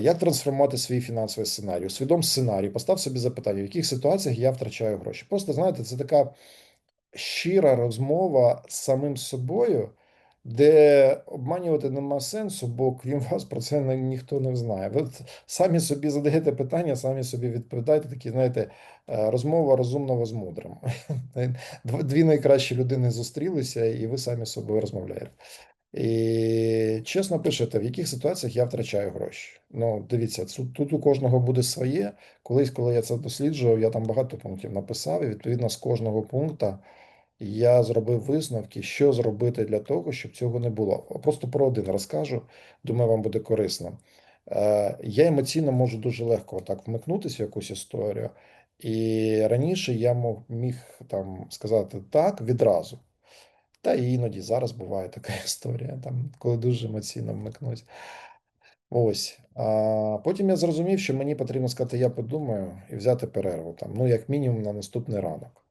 Як трансформувати свій фінансовий сценарій? Усвідом сценарій, постав собі запитання, в яких ситуаціях я втрачаю гроші. Просто знаєте, це така щира розмова з самим собою, де обманювати нема сенсу, бо крім вас про це ніхто не знає. Ви самі собі задаєте питання, самі собі відповідаєте. Такі, знаєте, е, розмова розумного з мудрим. Дві найкращі людини зустрілися, і ви самі з собою розмовляєте. І чесно пишете, в яких ситуаціях я втрачаю гроші. Ну, дивіться, тут, тут у кожного буде своє. Колись, коли я це досліджував, я там багато пунктів написав, і відповідно з кожного пункту я зробив висновки, що зробити для того, щоб цього не було. Просто про один розкажу, думаю, вам буде корисно. Е, Я емоційно можу дуже легко так вмикнутися в якусь історію, і раніше я міг там сказати так відразу. Та і іноді зараз буває така історія, там, коли дуже емоційно вмикнуть. Ось. А потім я зрозумів, що мені потрібно сказати, я подумаю і взяти перерву, там, ну, як мінімум, на наступний ранок.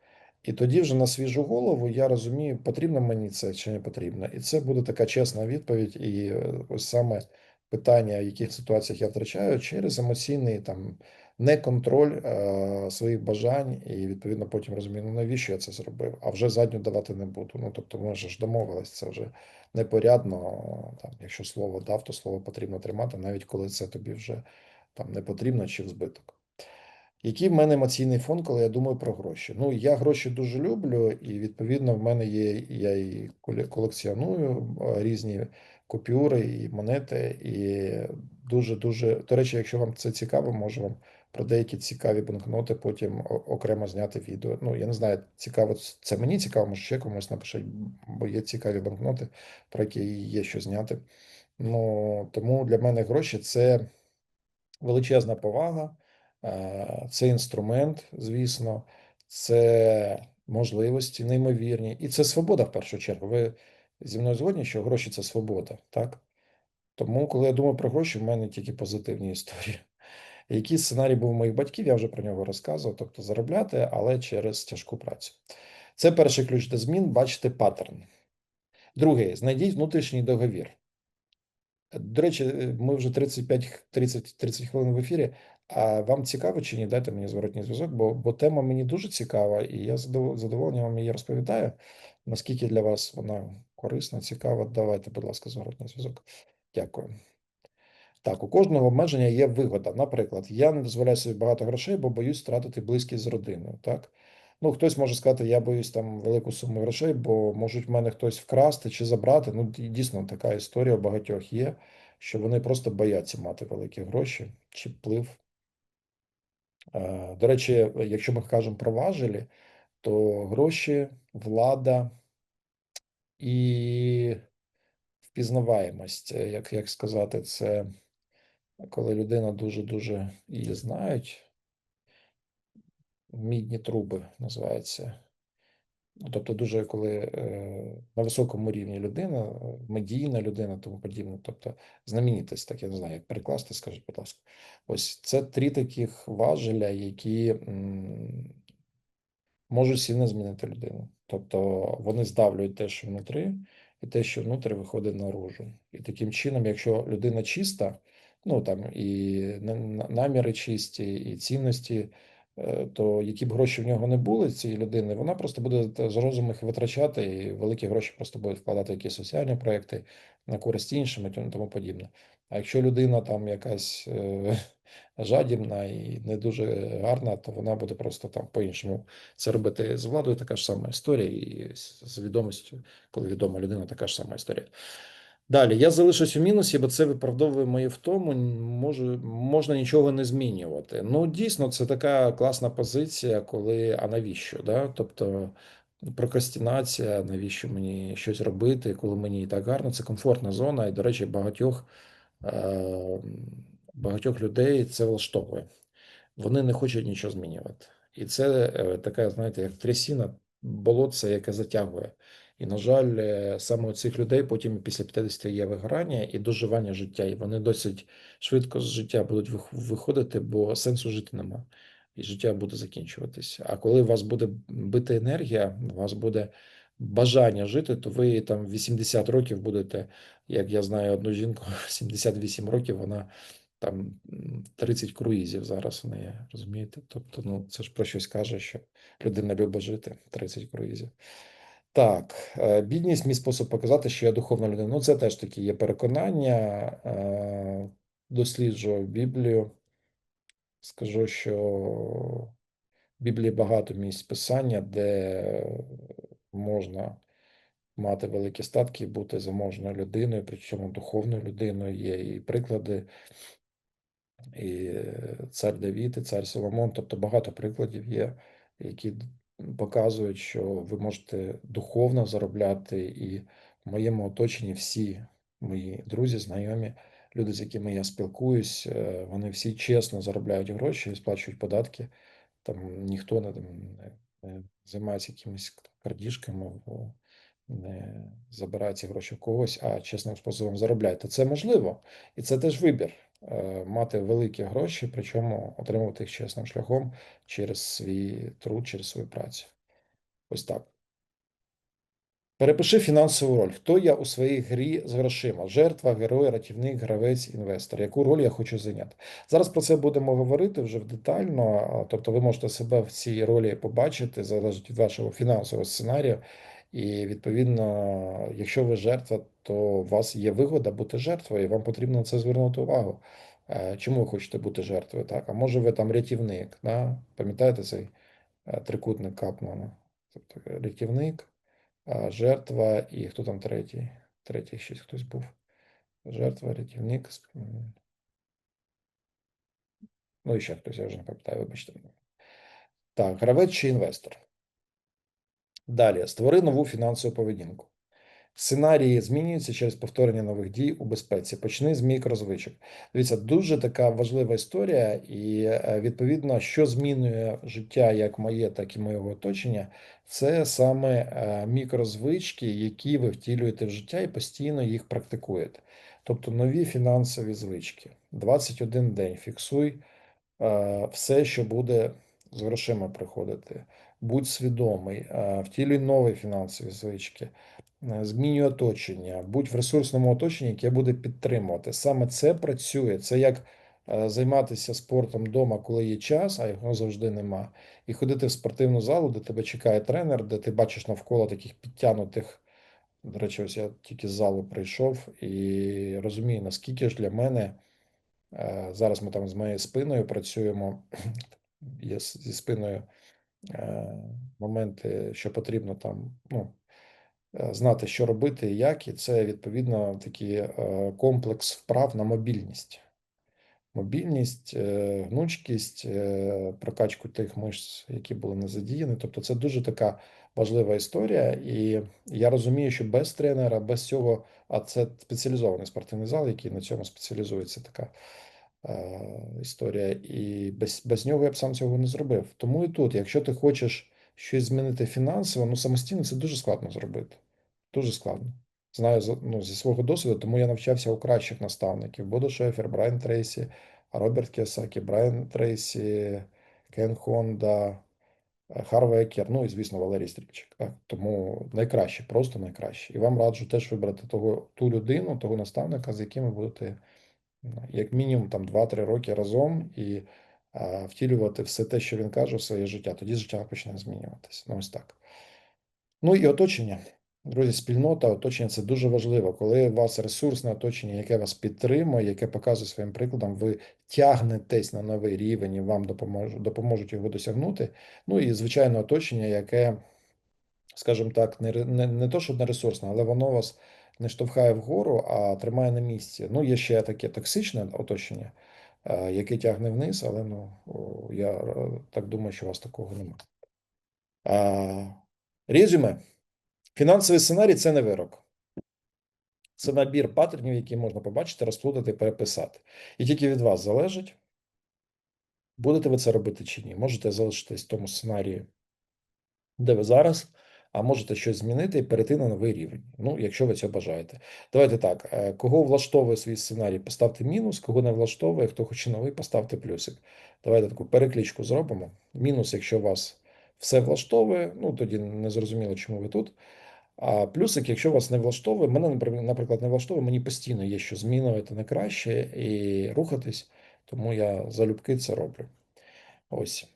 І тоді вже на свіжу голову я розумію, потрібно мені це чи не потрібно. І це буде така чесна відповідь. І е, ось саме питання, в яких ситуаціях я втрачаю, через емоційний там неконтроль е, своїх бажань, і відповідно потім розумію, ну навіщо я це зробив, а вже задню давати не буду. Ну тобто, ми ж домовились, це вже непорядно. Там, якщо слово дав, то слово потрібно тримати, навіть коли це тобі вже там не потрібно чи в збиток. Який в мене емоційний фон, коли я думаю про гроші? Ну, я гроші дуже люблю, і відповідно в мене є, я і коле- колекціоную е, різні купюри і монети, і дуже-дуже. До речі, якщо вам це цікаво, можу вам про деякі цікаві банкноти потім окремо зняти відео. Ну, я не знаю, цікаво, це мені цікаво, може ще комусь напишіть, бо є цікаві банкноти, про які є що зняти. Ну, тому для мене гроші це величезна повага, е, це інструмент, звісно, це можливості неймовірні, і це свобода в першу чергу. Ви зі мною згодні, що гроші це свобода, так? Тому, коли я думаю про гроші, в мене тільки позитивні історії. Який сценарій був у моїх батьків, я вже про нього розказував, тобто заробляти, але через тяжку працю. Це перший ключ до змін, бачити паттерн. Другий, знайдіть внутрішній договір. До речі, е, ми вже 35 30, 30 хвилин в ефірі. А вам цікаво чи ні? Дайте мені зворотній зв'язок, бо, бо тема мені дуже цікава, і я з задоволенням вам її розповідаю. Наскільки для вас вона корисна, цікава, давайте, будь ласка, зворотній зв'язок. Дякую. Так, у кожного обмеження є вигода. Наприклад, я не дозволяю собі багато грошей, бо боюсь втратити близькість з родиною. Так? Ну, хтось може сказати, я боюсь там велику суму грошей, бо можуть в мене хтось вкрасти чи забрати. Ну, дійсно, така історія у багатьох є, що вони просто бояться мати великі гроші чи вплив. Е, До речі, якщо ми кажемо про важелі, то гроші, влада і впізнаваємость, е, як, як сказати, це коли людина дуже-дуже її знають, мідні труби називається. Ну, Тобто, дуже коли е, на високому рівні людина, е, медійна людина, тому подібне, тобто знаменитість, так я не знаю, як перекласти, скажіть, будь ласка. Ось це три таких важеля, які м, можуть сильно змінити людину. Тобто вони здавлюють те, що внутрі, і те, що внутрі виходить наружу. І таким чином, якщо людина чиста, ну там і на- на- наміри чисті, і цінності, е, то які б гроші в нього не були, цієї людини, вона просто буде з розуму їх витрачати, і великі гроші просто будуть вкладати в якісь соціальні проекти на користь іншим і тому подібне. А якщо людина там якась е, жадібна і не дуже гарна, то вона буде просто там по-іншому це робити з владою така ж сама історія, і з відомістю, коли відома людина, така ж сама історія. Далі, я залишусь у мінусі, бо це виправдовує мої втому. Можу, можна нічого не змінювати. Ну, дійсно, це така класна позиція, коли а навіщо? Да? Тобто прокрастинація, навіщо мені щось робити, коли мені і так гарно, це комфортна зона, і, до речі, багатьох, е, багатьох людей це влаштовує вони не хочуть нічого змінювати. І це е, така, знаєте, як трясіна, болотце, яке затягує. І, на жаль, е, саме у цих людей потім після 50 є вигорання і доживання життя. І вони досить швидко з життя будуть виходити, бо сенсу жити нема. І життя буде закінчуватися. А коли у вас буде бити енергія, у вас буде бажання жити, то ви там 80 років будете, як я знаю одну жінку, 78 років, вона там 30 круїзів зараз в неї, розумієте? Тобто, ну це ж про щось каже, що людина любить жити 30 круїзів. Так, е, бідність мій спосіб показати, що я духовна людина. Ну, це теж такі є переконання. Е, досліджував Біблію. Скажу, що в Біблії багато місць писання, де можна мати великі статки бути заможною людиною, причому духовною людиною. Є і приклади, і цар Давід, і цар Соломон. Тобто багато прикладів є, які показують, що ви можете духовно заробляти, і в моєму оточенні всі мої друзі, знайомі, люди, з якими я спілкуюсь, е, вони всі чесно заробляють гроші і сплачують податки. Там ніхто не, не, займається якимись крадіжками, не забирає ці гроші в когось, а чесним способом заробляє. То це можливо, і це теж вибір. Е, мати великі гроші, причому отримувати їх чесним шляхом через свій труд, через свою працю. Ось так. Перепиши фінансову роль. Хто я у своїй грі з грошима? Жертва, герой, рятівник, гравець, інвестор. Яку роль я хочу зайняти? Зараз про це будемо говорити вже детально. Тобто, ви можете себе в цій ролі побачити, залежить від вашого фінансового сценарію. І відповідно, якщо ви жертва, то у вас є вигода бути жертвою, і вам потрібно на це звернути увагу. Е, чому ви хочете бути жертвою? Так? А може ви там рятівник? Да? Пам'ятаєте цей е, трикутник Капмана? Тобто рятівник, жертва і хто там третій? Третій щось хтось був. Жертва, рятівник. Ну і ще хтось, я вже не пам'ятаю, вибачте. Так, гравець чи інвестор. Далі створи нову фінансову поведінку. Сценарії змінюються через повторення нових дій у безпеці. Почни з мікрозвичок. Дивіться, дуже така важлива історія, і е, відповідно, що змінює життя як моє, так і моєго оточення, це саме е, мікрозвички, які ви втілюєте в життя і постійно їх практикуєте. Тобто нові фінансові звички. 21 день фіксуй е, все, що буде з грошима приходити. Будь свідомий, втілюй нові фінансові звички. Е, змінюй оточення, будь в ресурсному оточенні, яке буде підтримувати. Саме це працює. Це як е, займатися спортом вдома, коли є час, а його завжди нема. І ходити в спортивну залу, де тебе чекає тренер, де ти бачиш навколо таких підтянутих. До речі, ось я тільки з залу прийшов і розумію, наскільки ж для мене е, зараз ми там з моєю спиною працюємо. Є зі спиною моменти, що потрібно там, ну. Е, знати, що робити і як, і це відповідно такий е, комплекс вправ на мобільність. Мобільність, е, гнучкість, прокачку тих мишць, які були не задіяні. Тобто, це дуже така важлива історія, і я розумію, що без тренера, без цього, а це спеціалізований спортивний зал, який на цьому спеціалізується така історія, і без, без нього я б сам цього не зробив. Тому і тут, якщо ти хочеш щось змінити фінансово, ну самостійно це дуже складно зробити. Дуже складно. Знаю ну, зі свого досвіду, тому я навчався у кращих наставників: Бодо Шефер, Брайан Трейсі, Роберт Кіосакі, Брайан Трейсі, Кен Хонда, Харвекер, ну і, звісно, Валерій Стрільчик. Так? Тому найкраще, просто найкраще. І вам раджу теж вибрати того, ту людину, того наставника, з яким ви будете, як мінімум, там 2-3 роки разом і а, втілювати все те, що він каже, в своє життя. Тоді життя почне змінюватися. Ну, ось так. Ну і оточення. Друзі, спільнота, оточення це дуже важливо. Коли у вас ресурсне оточення, яке вас підтримує, яке показує своїм прикладом, ви тягнетесь на новий рівень і вам допоможуть, допоможуть його досягнути. Ну і звичайно, оточення, яке, скажімо так, не не, не то, що не ресурсне, але воно вас не штовхає вгору, а тримає на місці. Ну, є ще таке токсичне оточення, е, яке тягне вниз, але ну я е, так думаю, що у вас такого немає. Резюме. Фінансовий сценарій це не вирок. Це набір паттернів, які можна побачити, розплутати, переписати. І тільки від вас залежить, будете ви це робити чи ні. Можете залишитись в тому сценарії, де ви зараз, а можете щось змінити і перейти на новий рівень. Ну, якщо ви цього бажаєте. Давайте так: е, кого влаштовує свій сценарій, поставте мінус, кого не влаштовує, хто хоче новий, поставте плюсик. Давайте таку перекличку зробимо. Мінус, якщо вас все влаштовує, ну тоді не зрозуміло, чому ви тут. А плюсик, якщо вас не влаштовує, мене, наприклад, не влаштовує, мені постійно є що змінювати на краще і рухатись, тому я залюбки це роблю. Ось.